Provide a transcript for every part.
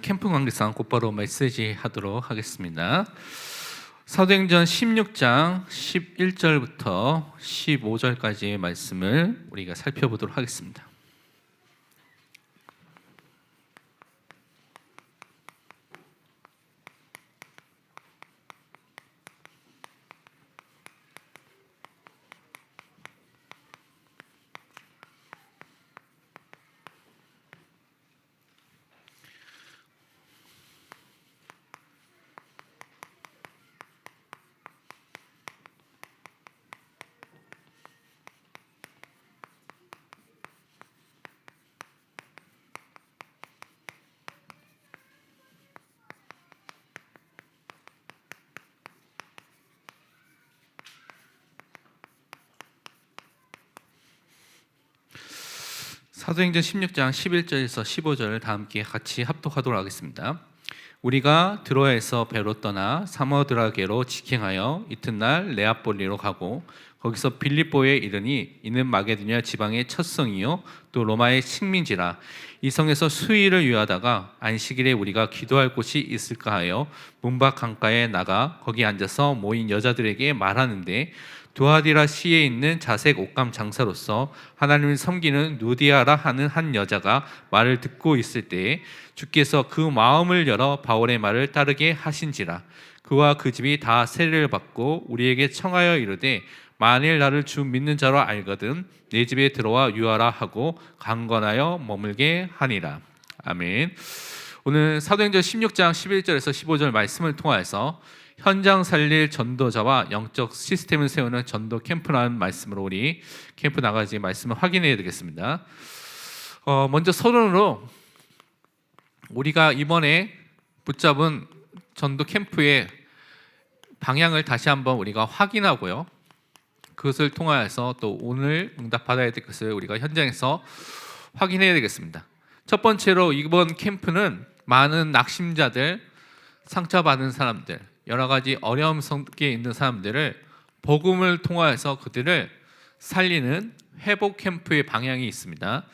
캠프 관계상 곧바로 메시지 하도록 하겠습니다. 사도행전 16장 11절부터 15절까지의 말씀을 우리가 살펴보도록 하겠습니다. 사도행전 16장 11절에서 15절을 다 함께 같이 합독하도록 하겠습니다. 우리가 드로아에서 배로 떠나 사모드라게로 직행하여 이튿날 레아폴리로 가고 거기서 빌립보에 이르니 이는 마게도냐 지방의 첫 성이요 또 로마의 식민지라 이 성에서 수일을 유하다가 안식일에 우리가 기도할 곳이 있을까 하여 문밖 강가에 나가 거기 앉아서 모인 여자들에게 말하는데 두아디라 시에 있는 자색 옷감 장사로서 하나님을 섬기는 누디아라 하는 한 여자가 말을 듣고 있을 때에 주께서 그 마음을 열어 바울의 말을 따르게 하신지라 그와 그 집이 다 세례를 받고 우리에게 청하여 이르되 만일 나를 주 믿는 자로 알거든 내 집에 들어와 유하라 하고 강건하여 머물게 하니라 아멘. 오늘 사도행전 16장 11절에서 15절 말씀을 통하여서 현장 살릴 전도자와 영적 시스템을 세우는 전도 캠프라는 말씀으로 우리 캠프 나가지 말씀을 확인해야 되겠습니다. 어, 먼저 서론으로 우리가 이번에 붙잡은 전도 캠프의 방향을 다시 한번 우리가 확인하고요. 그것을 통하여서 또 오늘 응답받아야 될 것을 우리가 현장에서 확인해야 되겠습니다. 첫 번째로 이번 캠프는 많은 낙심자들, 상처받은 사람들, 여러 가지 어려움 속에 있는 사람들을 복음을 통하여서 그들을 살리는 회복 캠프의 방향이 있습니다.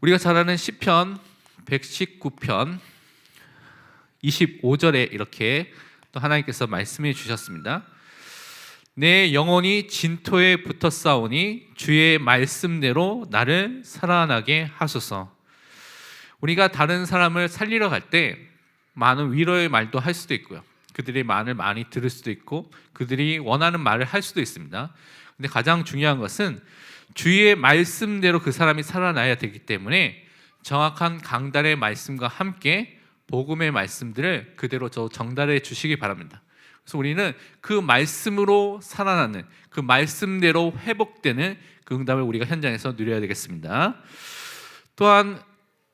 우리가 잘 아는 시편 119편 25절에 이렇게 또 하나님께서 말씀해 주셨습니다. 내 영혼이 진토에 붙어 싸우니 주의 말씀대로 나를 살아나게 하소서. 우리가 다른 사람을 살리러 갈 때 많은 위로의 말도 할 수도 있고요. 그들의 말을 많이 들을 수도 있고 그들이 원하는 말을 할 수도 있습니다. 근데 가장 중요한 것은 주의 말씀대로 그 사람이 살아나야 되기 때문에 정확한 강달의 말씀과 함께 복음의 말씀들을 그대로 저 정달해 주시기 바랍니다. 그래서 우리는 그 말씀으로 살아나는 그 말씀대로 회복되는 그 응답을 우리가 현장에서 누려야 되겠습니다. 또한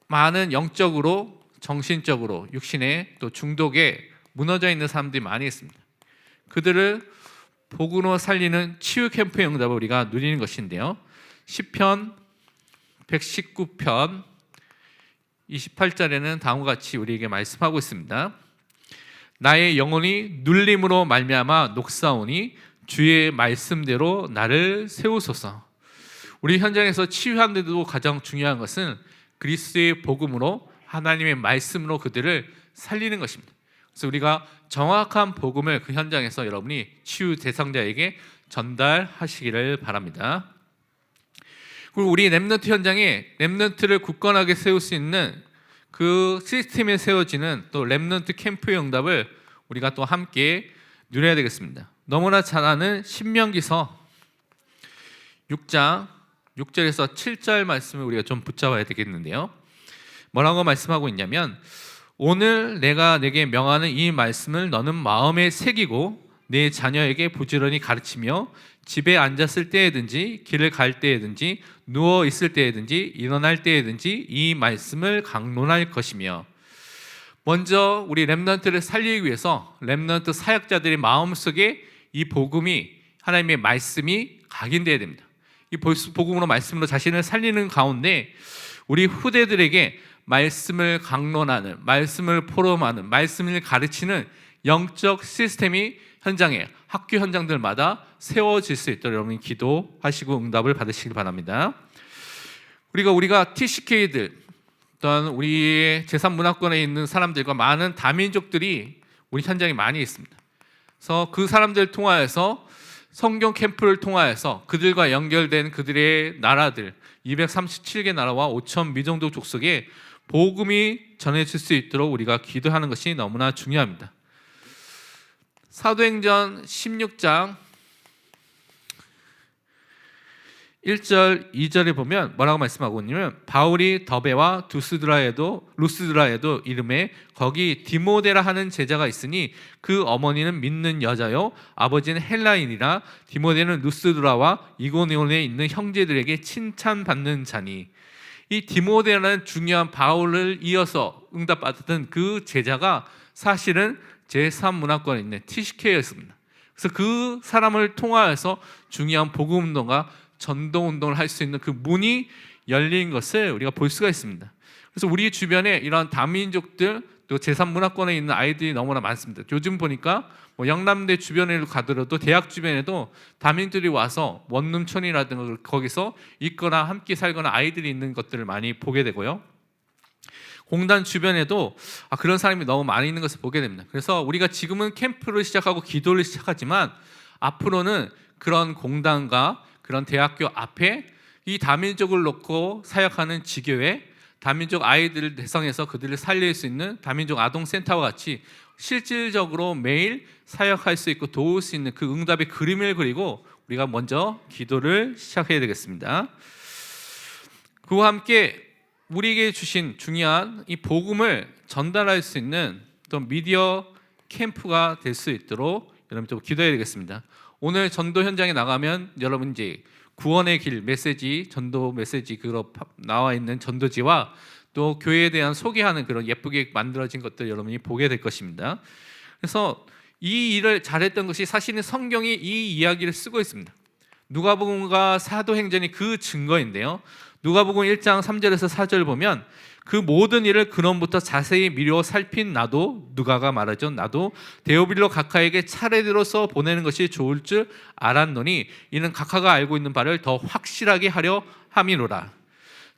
많은 영적으로 정신적으로 육신에 또 중독에 무너져 있는 사람들이 많이 있습니다. 그들을 복으로 살리는 치유 캠프의 응답을 우리가 누리는 것인데요. 시편 119편 28절에는 다음과 같이 우리에게 말씀하고 있습니다. 나의 영혼이 눌림으로 말미암아 녹사오니 주의 말씀대로 나를 세우소서. 우리 현장에서 치유하는데도 가장 중요한 것은 그리스도의 복음으로 하나님의 말씀으로 그들을 살리는 것입니다. 그래서 우리가 정확한 복음을 그 현장에서 여러분이 치유 대상자에게 전달하시기를 바랍니다. 그리고 우리 랩런트 현장에 랩런트를 굳건하게 세울 수 있는 그 시스템에 세워지는 또 랩런트 캠프의 응답을 우리가 또 함께 누려야 되겠습니다. 너무나 잘 아는 신명기서 6장 6절에서 7절 말씀을 우리가 좀 붙잡아야 되겠는데요. 뭐라고 말씀하고 있냐면 오늘 내가 내게 명하는 이 말씀을 너는 마음에 새기고 내 자녀에게 부지런히 가르치며 집에 앉았을 때에든지 길을 갈 때에든지 누워 있을 때에든지 일어날 때에든지 이 말씀을 강론할 것이며 먼저 우리 렘넌트를 살리기 위해서 렘넌트 사역자들의 마음속에 이 복음이 하나님의 말씀이 각인돼야 됩니다. 이 복음으로 말씀으로 자신을 살리는 가운데 우리 후대들에게 말씀을 강론하는 말씀을 포럼하는 말씀을 가르치는 영적 시스템이 현장에 학교 현장들마다 세워질 수 있도록 여러분이 기도하시고 응답을 받으시길 바랍니다. 우리가 우리가 TCK들 또한 우리 제3문화권에 있는 사람들과 많은 다민족들이 우리 현장에 많이 있습니다. 그래서 그 사람들 통하여서 성경 캠프를 통하여서 그들과 연결된 그들의 나라들 237개 나라와 5천 미정도 족속에 복음이 전해질 수 있도록 우리가 기도하는 것이 너무나 중요합니다. 사도행전 16장 1절, 2절에 보면 뭐라고 말씀하고 있냐면 바울이 더베와 두스드라에도 루스드라에도 이름에 거기 디모데라 하는 제자가 있으니 그 어머니는 믿는 여자요 아버지는 헬라인이라 디모데는 루스드라와 이고니온에 있는 형제들에게 칭찬받는 자니 이 디모데라는 중요한 바울을 이어서 응답받았던 그 제자가 사실은 제3문화권에 있는 TCK였습니다. 그래서 그 사람을 통하여서 중요한 복음 운동과 전도 운동을 할 수 있는 그 문이 열린 것을 우리가 볼 수가 있습니다. 그래서 우리 주변에 이런 다민족들 또 제3문화권에 있는 아이들이 너무나 많습니다. 요즘 보니까 뭐 영남대 주변에 가더라도 대학 주변에도 다민들이 와서 원룸촌이라든가 거기서 있거나 함께 살거나 아이들이 있는 것들을 많이 보게 되고요. 공단 주변에도 아, 그런 사람이 너무 많이 있는 것을 보게 됩니다. 그래서 우리가 지금은 캠프를 시작하고 기도를 시작하지만 앞으로는 그런 공단과 그런 대학교 앞에 이 다민족을 놓고 사역하는 지교회, 다민족 아이들을 대상해서 그들을 살릴 수 있는 다민족 아동 센터와 같이 실질적으로 매일 사역할 수 있고 도울 수 있는 그 응답의 그림을 그리고 우리가 먼저 기도를 시작해야 되겠습니다. 그와 함께 우리에게 주신 중요한 이 복음을 전달할 수 있는 또 미디어 캠프가 될 수 있도록 여러분 좀 기도해야 되겠습니다. 오늘 전도 현장에 나가면 여러분 이제 구원의 길 메시지 전도 메시지 그로 나와 있는 전도지와 또 교회에 대한 소개하는 그런 예쁘게 만들어진 것들 여러분이 보게 될 것입니다. 그래서 이 일을 잘했던 것이 사실은 성경이 이 이야기를 쓰고 있습니다. 누가복음과 사도행전이 그 증거인데요. 누가복음 1장 3절에서 4절 보면 그 모든 일을 근원부터 자세히 미루어 살핀 나도 누가가 말하죠. 나도 데오빌로 각하에게 차례대로서 보내는 것이 좋을 줄 알았노니 이는 각하가 알고 있는 바를 더 확실하게 하려 함이로라.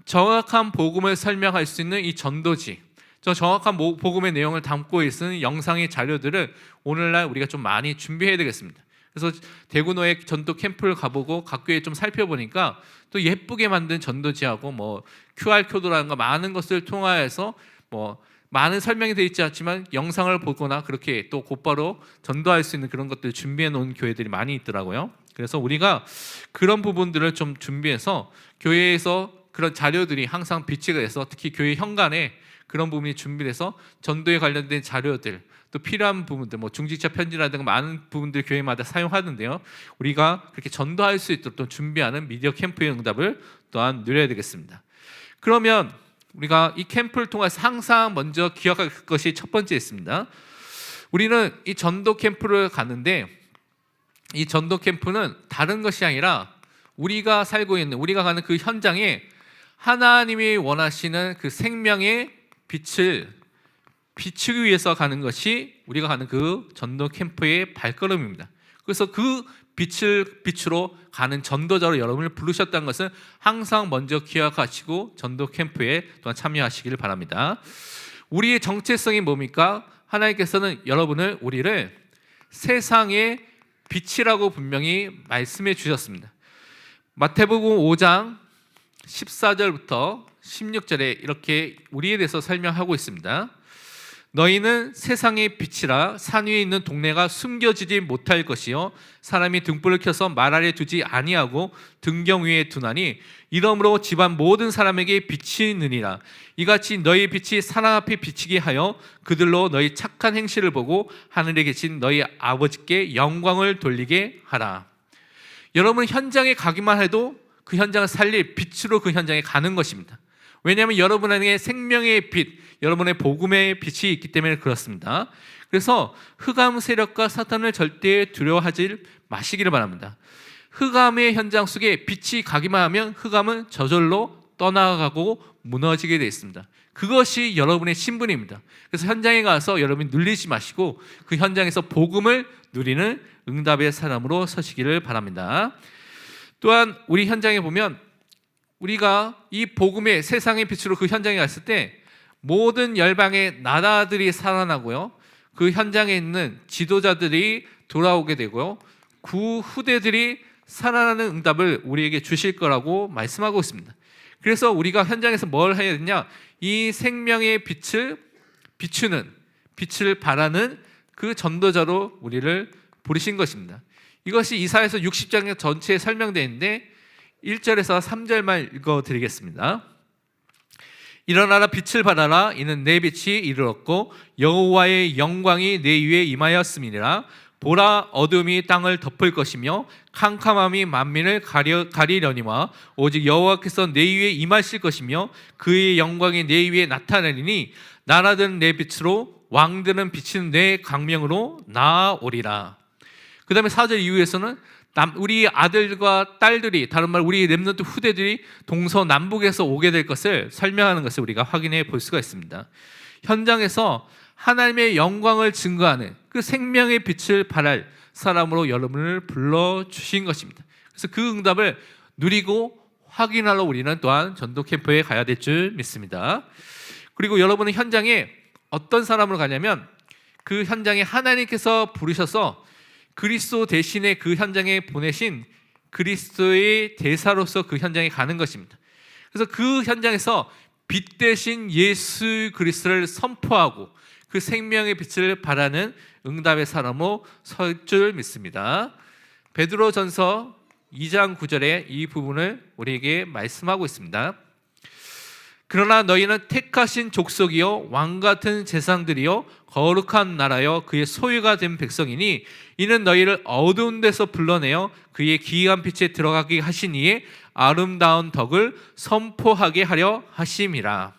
정확한 복음을 설명할 수 있는 이 전도지, 저 정확한 복음의 내용을 담고 있는 영상의 자료들을 오늘날 우리가 좀 많이 준비해야 되겠습니다. 그래서 대구노예 전도 캠프를 가보고 각 교회 좀 살펴보니까 또 예쁘게 만든 전도지하고 뭐 QR 코드라든가 많은 것을 통하여서 뭐 많은 설명이 되어 있지 않지만 영상을 보거나 그렇게 또 곧바로 전도할 수 있는 그런 것들 준비해 놓은 교회들이 많이 있더라고요. 그래서 우리가 그런 부분들을 좀 준비해서 교회에서 그런 자료들이 항상 비치가 돼서 특히 교회 현관에 그런 부분이 준비돼서 전도에 관련된 자료들 또 필요한 부분들 뭐 중직자 편지라든가 많은 부분들 교회마다 사용하는데요. 우리가 그렇게 전도할 수 있도록 또 준비하는 미디어 캠프의 응답을 또한 누려야 되겠습니다. 그러면 우리가 이 캠프를 통해서 항상 먼저 기억할 것이 첫 번째 있습니다. 우리는 이 전도 캠프를 가는데 이 전도 캠프는 다른 것이 아니라 우리가 살고 있는 우리가 가는 그 현장에 하나님이 원하시는 그 생명의 빛을 비추기 위해서 가는 것이 우리가 가는 그 전도 캠프의 발걸음입니다. 그래서 그 빛을 빛으로 가는 전도자로 여러분을 부르셨다는 것은 항상 먼저 기억하시고 전도 캠프에 또한 참여하시기를 바랍니다. 우리의 정체성이 뭡니까? 하나님께서는 여러분을 우리를 세상의 빛이라고 분명히 말씀해 주셨습니다. 마태복음 5장 14절부터 16절에 이렇게 우리에 대해서 설명하고 있습니다. 너희는 세상의 빛이라 산 위에 있는 동네가 숨겨지지 못할 것이요. 사람이 등불을 켜서 말 아래 두지 아니하고 등경 위에 두나니 이러므로 집안 모든 사람에게 빛이 느니라. 이같이 너희 빛이 사람 앞에 비치게 하여 그들로 너희 착한 행실을 보고 하늘에 계신 너희 아버지께 영광을 돌리게 하라. 여러분 현장에 가기만 해도 그 현장을 살릴 빛으로 그 현장에 가는 것입니다 왜냐하면 여러분 안에 생명의 빛, 여러분의 복음의 빛이 있기 때문에 그렇습니다. 그래서 흑암 세력과 사탄을 절대 두려워하지 마시기를 바랍니다. 흑암의 현장 속에 빛이 가기만 하면 흑암은 저절로 떠나가고 무너지게 되어 있습니다. 그것이 여러분의 신분입니다. 그래서 현장에 가서 여러분이 눌리지 마시고 그 현장에서 복음을 누리는 응답의 사람으로 서시기를 바랍니다. 또한 우리 현장에 보면 우리가 이 복음의 세상의 빛으로 그 현장에 갔을 때 모든 열방의 나라들이 살아나고요. 그 현장에 있는 지도자들이 돌아오게 되고요. 그 후대들이 살아나는 응답을 우리에게 주실 거라고 말씀하고 있습니다. 그래서 우리가 현장에서 뭘 해야 되냐? 이 생명의 빛을 비추는 빛을 발하는 그 전도자로 우리를 부르신 것입니다. 이것이 이사에서 60장 전체에 설명되어 있는데 1절에서 3절만 읽어 드리겠습니다. 일어나라 빛을 발하라. 이는 내 빛이 이르렀고 여호와의 영광이 내 위에 임하였음이니라. 보라 어둠이 땅을 덮을 것이며 캄캄함이 만민을 가려, 가리려니와 오직 여호와께서 내 위에 임하실 것이며 그의 영광이 내 위에 나타나리니 나라들은 내 빛으로 왕들은 비치는 내 광명으로 나아오리라. 그 다음에 4절 이후에서는 남, 우리 아들과 딸들이 다른 말 우리 렘넌트 후대들이 동서남북에서 오게 될 것을 설명하는 것을 우리가 확인해 볼 수가 있습니다. 현장에서 하나님의 영광을 증거하는 그 생명의 빛을 발할 사람으로 여러분을 불러 주신 것입니다. 그래서 그 응답을 누리고 확인하러 우리는 또한 전도 캠프에 가야 될 줄 믿습니다. 그리고 여러분은 현장에 어떤 사람으로 가냐면 그 현장에 하나님께서 부르셔서 그리스도 대신에 그 현장에 보내신 그리스도의 대사로서 그 현장에 가는 것입니다. 그래서 그 현장에서 빛 대신 예수 그리스도를 선포하고 그 생명의 빛을 바라는 응답의 사람으로 설 줄 믿습니다. 베드로전서 2장 9절에 이 부분을 우리에게 말씀하고 있습니다. 그러나 너희는 택하신 족속이요 왕 같은 재상들이요 거룩한 나라여 그의 소유가 된 백성이니 이는 너희를 어두운 데서 불러내어 그의 기이한 빛에 들어가게 하시니에 아름다운 덕을 선포하게 하려 하심이라.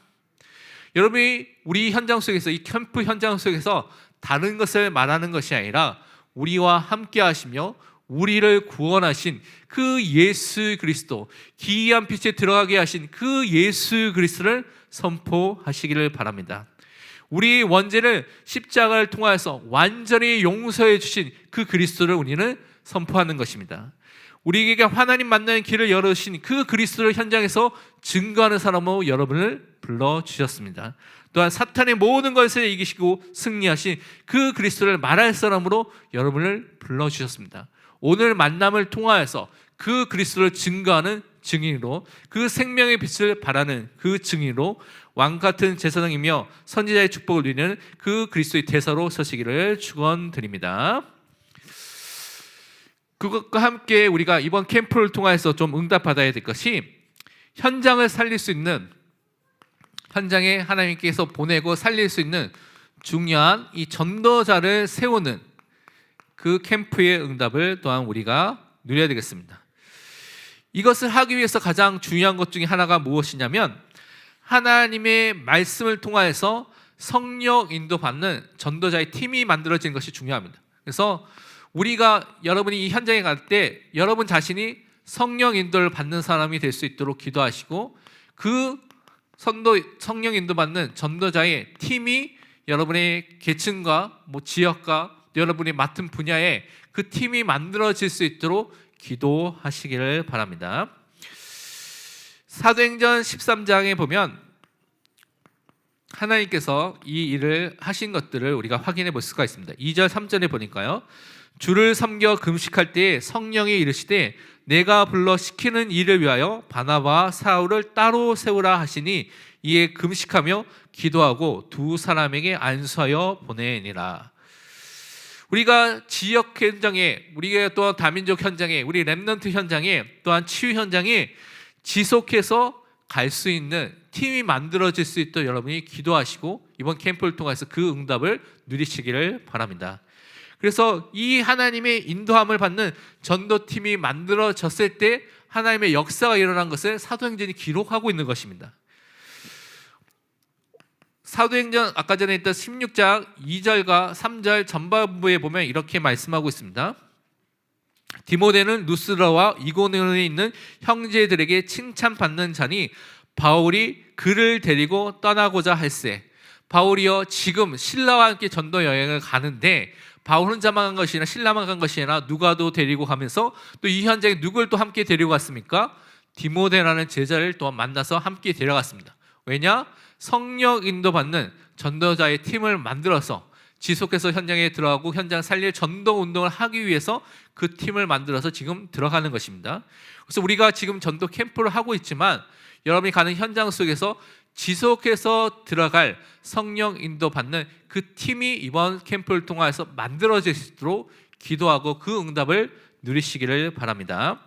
여러분이 우리 현장 속에서 이 캠프 현장 속에서 다른 것을 말하는 것이 아니라 우리와 함께 하시며 우리를 구원하신 그 예수 그리스도 기이한 빛에 들어가게 하신 그 예수 그리스도를 선포하시기를 바랍니다. 우리 원죄를 십자가를 통하여서 완전히 용서해 주신 그 그리스도를 우리는 선포하는 것입니다. 우리에게 하나님 만나는 길을 열으신 그 그리스도를 현장에서 증거하는 사람으로 여러분을 불러 주셨습니다. 또한 사탄의 모든 것을 이기시고 승리하신 그 그리스도를 말할 사람으로 여러분을 불러 주셨습니다. 오늘 만남을 통하여서 그 그리스도를 증거하는 증인으로 그 생명의 빛을 바라는 그 증인으로 왕 같은 제사장이며 선지자의 축복을 누리는 그 그리스도의 대사로 서시기를 축원드립니다. 그것과 함께 우리가 이번 캠프를 통해서 좀 응답받아야 될 것이 현장을 살릴 수 있는 현장에 하나님께서 보내고 살릴 수 있는 중요한 이 전도자를 세우는 그 캠프의 응답을 또한 우리가 누려야 되겠습니다. 이것을 하기 위해서 가장 중요한 것 중에 하나가 무엇이냐면 하나님의 말씀을 통하여서 성령 인도받는 전도자의 팀이 만들어지는 것이 중요합니다. 그래서 우리가 여러분이 이 현장에 갈 때 여러분 자신이 성령 인도를 받는 사람이 될 수 있도록 기도하시고 그 선도 성령 인도 받는 전도자의 팀이 여러분의 계층과 뭐 지역과 여러분이 맡은 분야에 그 팀이 만들어질 수 있도록 기도하시기를 바랍니다. 사도행전 13장에 보면 하나님께서 이 일을 하신 것들을 우리가 확인해 볼 수가 있습니다. 2절 3절에 보니까요. 주를 섬겨 금식할 때에 성령이 이르시되 내가 불러 시키는 일을 위하여 바나바와 사울을 따로 세우라 하시니 이에 금식하며 기도하고 두 사람에게 안수하여 보내니라. 우리가 지역 현장에, 우리가 또한 다민족 현장에, 우리 랩넌트 현장에, 또한 치유 현장에 지속해서 갈 수 있는 팀이 만들어질 수 있도록 여러분이 기도하시고 이번 캠프를 통해서 그 응답을 누리시기를 바랍니다. 그래서 이 하나님의 인도함을 받는 전도팀이 만들어졌을 때 하나님의 역사가 일어난 것을 사도행전이 기록하고 있는 것입니다. 사도행전 아까 전에 했던 16장 2절과 3절 전반부에 보면 이렇게 말씀하고 있습니다. 디모데는 루스라와 이고니온에 있는 형제들에게 칭찬받는 자니 바울이 그를 데리고 떠나고자 할세. 바울이여 지금 신라와 함께 전도 여행을 가는데 바울 혼자만 간 것이 아니라 신라만 간 것이 아니라 누가도 데리고 가면서 또 이 현장에 누굴 또 함께 데리고 갔습니까? 디모데라는 제자를 또한 만나서 함께 데려갔습니다. 왜냐? 성령 인도받는 전도자의 팀을 만들어서 지속해서 현장에 들어가고 현장 살릴 전도 운동을 하기 위해서 그 팀을 만들어서 지금 들어가는 것입니다. 그래서 우리가 지금 전도 캠프를 하고 있지만 여러분이 가는 현장 속에서 지속해서 들어갈 성령 인도 받는 그 팀이 이번 캠프를 통해서 만들어지도록 기도하고 그 응답을 누리시기를 바랍니다.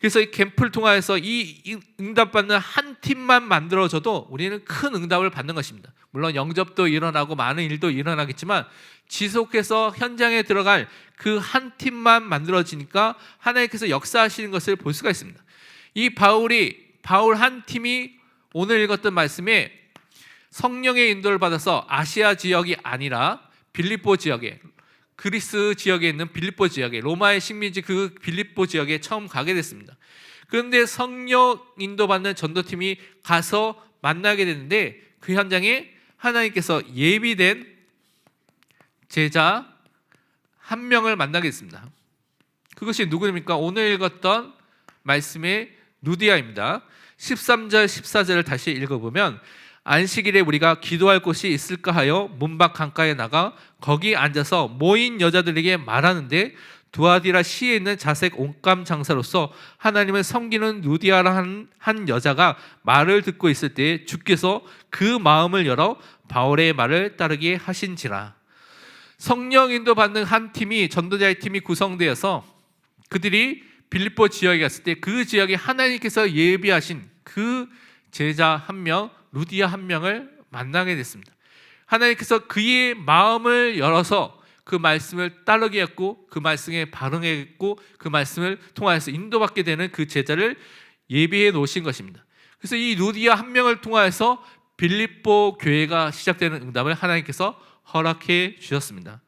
그래서 이 캠프를 통하여서 이 응답받는 한 팀만 만들어져도 우리는 큰 응답을 받는 것입니다. 물론 영접도 일어나고 많은 일도 일어나겠지만 지속해서 현장에 들어갈 그 한 팀만 만들어지니까 하나님께서 역사하시는 것을 볼 수가 있습니다. 이 바울이 바울 한 팀이 오늘 읽었던 말씀에 성령의 인도를 받아서 아시아 지역이 아니라 빌립보 지역에 그리스 지역에 있는 빌립보 지역에 로마의 식민지 그 빌립보 지역에 처음 가게 됐습니다. 그런데 성령 인도받는 전도팀이 가서 만나게 되는데 그 현장에 하나님께서 예비된 제자 한 명을 만나게 됐습니다. 그것이 누구입니까? 오늘 읽었던 말씀의 누디아입니다. 13절 14절을 다시 읽어보면 안식일에 우리가 기도할 곳이 있을까 하여 문밖 강가에 나가 거기 앉아서 모인 여자들에게 말하는데 두아디라 시에 있는 자색 온감 장사로서 하나님을 섬기는 누디아라 한, 한 여자가 말을 듣고 있을 때 주께서 그 마음을 열어 바울의 말을 따르게 하신지라. 성령 인도 받는 한 팀이 전도자의 팀이 구성되어서 그들이 빌립보 지역에 갔을 때 그 지역에 하나님께서 예비하신 그 제자 한 명, 루디아 한 명을 만나게 됐습니다. 하나님께서 그의 마음을 열어서 그 말씀을 따르게 했고 그 말씀에 반응했고 그 말씀을 통하여서 인도받게 되는 그 제자를 예비해 놓으신 것입니다. 그래서 이 루디아 한 명을 통하여서 빌립보 교회가 시작되는 응답을 하나님께서 허락해 주셨습니다.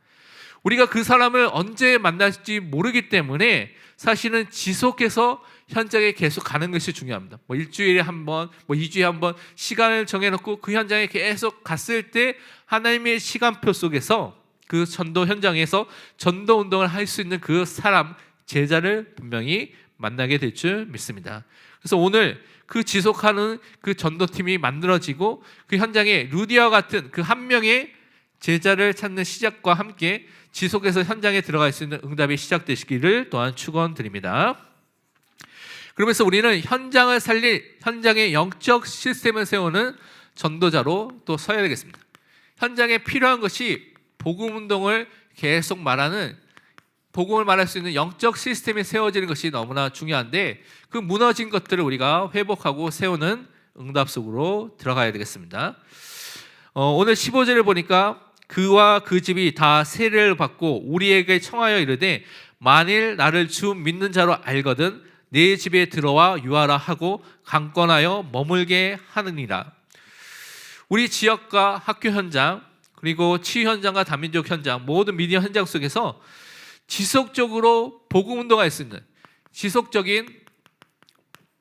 우리가 그 사람을 언제 만날지 모르기 때문에 사실은 지속해서 현장에 계속 가는 것이 중요합니다. 뭐 일주일에 한 번, 뭐 2주에 한 번 시간을 정해놓고 그 현장에 계속 갔을 때 하나님의 시간표 속에서 그 전도 현장에서 전도 운동을 할 수 있는 그 사람 제자를 분명히 만나게 될 줄 믿습니다. 그래서 오늘 그 지속하는 그 전도팀이 만들어지고 그 현장에 루디아 같은 그 한 명의 제자를 찾는 시작과 함께 지속해서 현장에 들어갈 수 있는 응답이 시작되시기를 또한 축원드립니다. 그러면서 우리는 현장을 살릴 현장의 영적 시스템을 세우는 전도자로 또 서야 되겠습니다. 현장에 필요한 것이 복음 운동을 계속 말하는 복음을 말할 수 있는 영적 시스템이 세워지는 것이 너무나 중요한데 그 무너진 것들을 우리가 회복하고 세우는 응답 속으로 들어가야 되겠습니다. 어, 오늘 15절을 보니까 그와 그 집이 다 세례를 받고 우리에게 청하여 이르되 만일 나를 주 믿는 자로 알거든 내 집에 들어와 유하라 하고 강권하여 머물게 하느니라. 우리 지역과 학교 현장 그리고 치유 현장과 다민족 현장 모든 미디어 현장 속에서 지속적으로 복음 운동할 수 있는 지속적인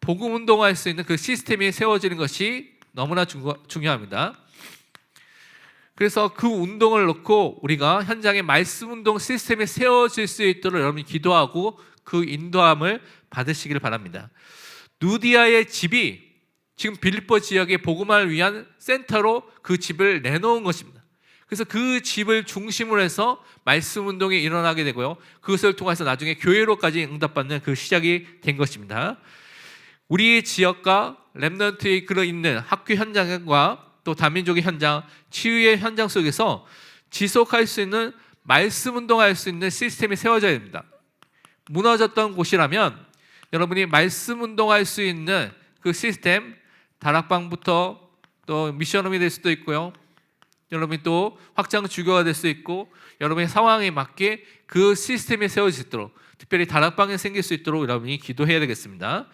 복음 운동할 수 있는 그 시스템이 세워지는 것이 너무나 중요합니다. 그래서 그 운동을 놓고 우리가 현장에 말씀 운동 시스템이 세워질 수 있도록 여러분이 기도하고 그 인도함을 받으시기를 바랍니다. 누디아의 집이 지금 빌립보 지역의 복음을 위한 센터로 그 집을 내놓은 것입니다. 그래서 그 집을 중심으로 해서 말씀 운동이 일어나게 되고요. 그것을 통해서 나중에 교회로까지 응답받는 그 시작이 된 것입니다. 우리 지역과 랩런트에 그러 있는 학교 현장과 또 다민족의 현장, 치유의 현장 속에서 지속할 수 있는 말씀 운동할 수 있는 시스템이 세워져야 됩니다. 무너졌던 곳이라면 여러분이 말씀 운동할 수 있는 그 시스템 다락방부터 또 미션홈이 될 수도 있고요. 여러분이 또 확장 주교가 될 수 있고 여러분의 상황에 맞게 그 시스템이 세워질 수 있도록 특별히 다락방이 생길 수 있도록 여러분이 기도해야 되겠습니다.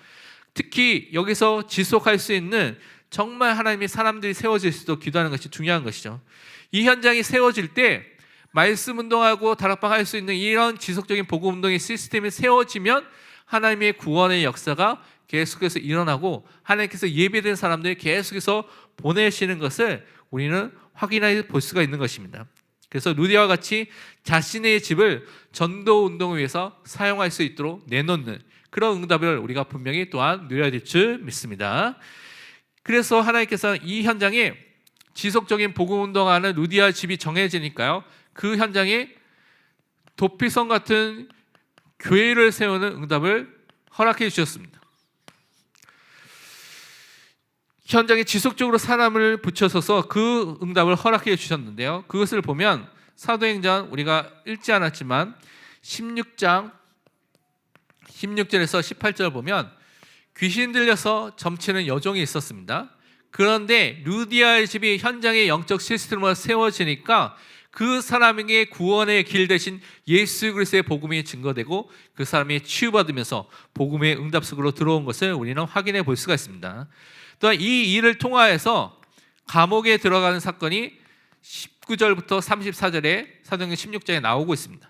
특히 여기서 지속할 수 있는 정말 하나님이 사람들이 세워질 수도 기도하는 것이 중요한 것이죠. 이 현장이 세워질 때 말씀 운동하고 다락방 할 수 있는 이런 지속적인 복음 운동의 시스템이 세워지면 하나님의 구원의 역사가 계속해서 일어나고 하나님께서 예배된 사람들이 계속해서 보내시는 것을 우리는 확인해 볼 수가 있는 것입니다. 그래서 루디와 같이 자신의 집을 전도 운동을 위해서 사용할 수 있도록 내놓는 그런 응답을 우리가 분명히 또한 누려야 될 줄 믿습니다. 그래서 하나님께서는 이 현장에 지속적인 복음 운동하는 루디아 집이 정해지니까요. 그 현장에 도피성 같은 교회를 세우는 응답을 허락해 주셨습니다. 현장에 지속적으로 사람을 붙여서서 그 응답을 허락해 주셨는데요. 그것을 보면 사도행전 우리가 읽지 않았지만 16장 16절에서 18절 보면 귀신 들려서 점치는 여종이 있었습니다. 그런데 루디아의 집이 현장의 영적 시스템으로 세워지니까 그 사람에게 구원의 길 대신 예수 그리스도의 복음이 증거되고 그 사람이 치유받으면서 복음의 응답 속으로 들어온 것을 우리는 확인해 볼 수가 있습니다. 또한 이 일을 통하여서 감옥에 들어가는 사건이 19절부터 34절에 사도행전 16장에 나오고 있습니다.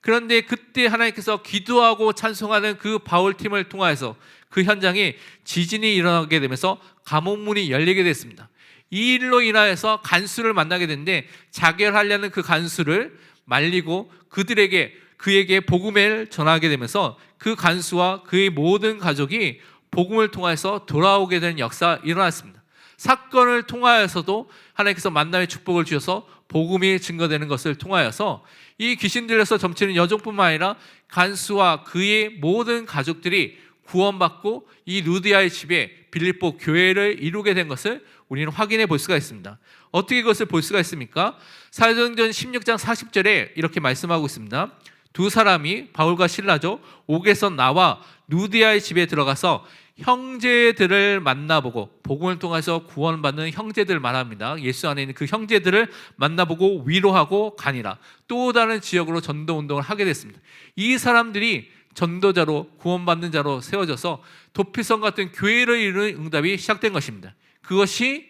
그런데 그때 하나님께서 기도하고 찬송하는 그 바울 팀을 통하여서 그 현장에 지진이 일어나게 되면서 감옥 문이 열리게 됐습니다. 이 일로 인하여서 간수를 만나게 됐는데 자결하려는 그 간수를 말리고 그들에게 그에게 복음을 전하게 되면서 그 간수와 그의 모든 가족이 복음을 통해서 돌아오게 된 역사 일어났습니다. 사건을 통하여서도 하나님께서 만남의 축복을 주셔서 복음이 증거되는 것을 통하여서 이 귀신 들려서 점치는 여종뿐만 아니라 간수와 그의 모든 가족들이 구원받고 이 루디아의 집에 빌립보 교회를 이루게 된 것을 우리는 확인해 볼 수가 있습니다. 어떻게 그것을 볼 수가 있습니까? 사도행전 16장 40절에 이렇게 말씀하고 있습니다. 두 사람이 바울과 신라죠. 옥에서 나와 루디아의 집에 들어가서 형제들을 만나보고 복음을 통해서 구원받는 형제들 말합니다. 예수 안에 있는 그 형제들을 만나보고 위로하고 가니라. 또 다른 지역으로 전도 운동을 하게 됐습니다. 이 사람들이 전도자로 구원받는 자로 세워져서 도피성 같은 교회를 이루는 응답이 시작된 것입니다. 그것이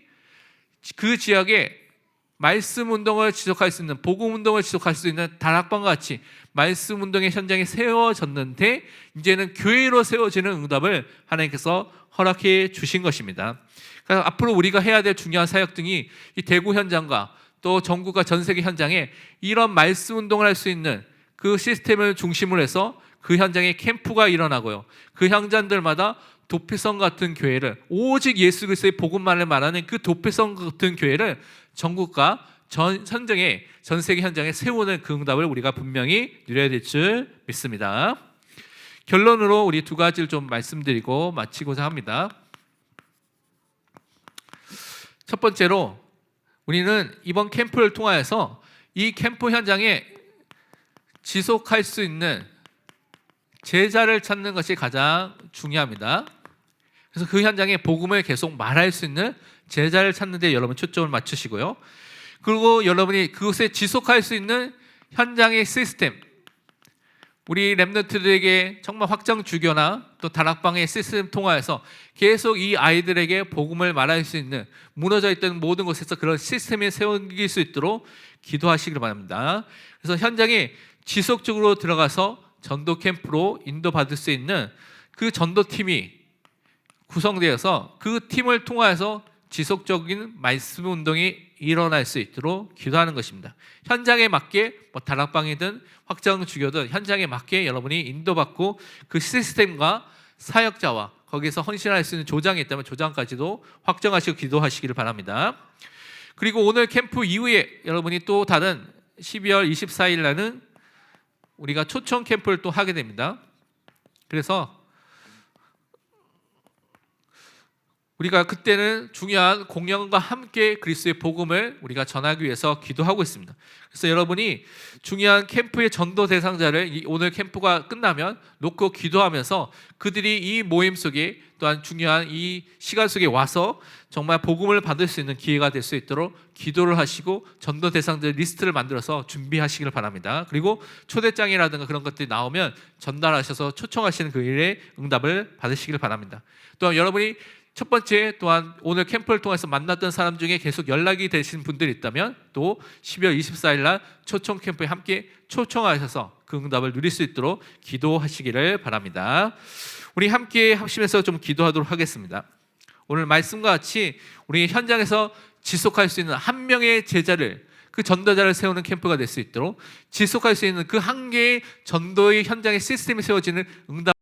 그 지역에 말씀 운동을 지속할 수 있는 복음 운동을 지속할 수 있는 다락방과 같이 말씀 운동의 현장에 세워졌는데 이제는 교회로 세워지는 응답을 하나님께서 허락해 주신 것입니다. 그래서 앞으로 우리가 해야 될 중요한 사역 등이 이 대구 현장과 또 전국과 전 세계 현장에 이런 말씀 운동을 할 수 있는 그 시스템을 중심으로 해서 그 현장에 캠프가 일어나고요. 그 현장들마다 도피성 같은 교회를 오직 예수 그리스도의 복음만을 말하는 그 도피성 같은 교회를 전국과 전 현장에 전 세계 현장에 세우는 그 응답을 우리가 분명히 누려야 될 줄 믿습니다. 결론으로 우리 두 가지를 좀 말씀드리고 마치고자 합니다. 첫 번째로 우리는 이번 캠프를 통하여서 이 캠프 현장에 지속할 수 있는 제자를 찾는 것이 가장 중요합니다. 그래서 그 현장에 복음을 계속 말할 수 있는 제자를 찾는 데 여러분 초점을 맞추시고요. 그리고 여러분이 그곳에 지속할 수 있는 현장의 시스템, 우리 랩너트들에게 정말 확정 주교나 또 다락방의 시스템 통하여서 계속 이 아이들에게 복음을 말할 수 있는 무너져 있던 모든 곳에서 그런 시스템이 세워질 수 있도록 기도하시길 바랍니다. 그래서 현장에 지속적으로 들어가서 전도 캠프로 인도받을 수 있는 그 전도 팀이 구성되어서 그 팀을 통하여서 지속적인 말씀 운동이 일어날 수 있도록 기도하는 것입니다. 현장에 맞게 뭐 다락방이든 확정 주교든 현장에 맞게 여러분이 인도받고 그 시스템과 사역자와 거기서 헌신할 수 있는 조장이 있다면 조장까지도 확정하시고 기도하시기를 바랍니다. 그리고 오늘 캠프 이후에 여러분이 또 다른 12월 24일 날은 우리가 초청 캠프를 또 하게 됩니다. 그래서 우리가 그때는 중요한 공연과 함께 그리스도의 복음을 우리가 전하기 위해서 기도하고 있습니다. 그래서 여러분이 중요한 캠프의 전도 대상자를 오늘 캠프가 끝나면 놓고 기도하면서 그들이 이 모임 속에 또한 중요한 이 시간 속에 와서 정말 복음을 받을 수 있는 기회가 될 수 있도록 기도를 하시고 전도 대상자 리스트를 만들어서 준비하시기를 바랍니다. 그리고 초대장이라든가 그런 것들이 나오면 전달하셔서 초청하시는 그 일에 응답을 받으시기를 바랍니다. 또한 여러분이 첫 번째 또한 오늘 캠프를 통해서 만났던 사람 중에 계속 연락이 되신 분들이 있다면 또 12월 24일 날 초청 캠프에 함께 초청하셔서 그 응답을 누릴 수 있도록 기도하시기를 바랍니다. 우리 함께 합심해서 좀 기도하도록 하겠습니다. 오늘 말씀과 같이 우리 현장에서 지속할 수 있는 한 명의 제자를 그 전도자를 세우는 캠프가 될 수 있도록 지속할 수 있는 그 한 개의 전도의 현장의 시스템이 세워지는 응답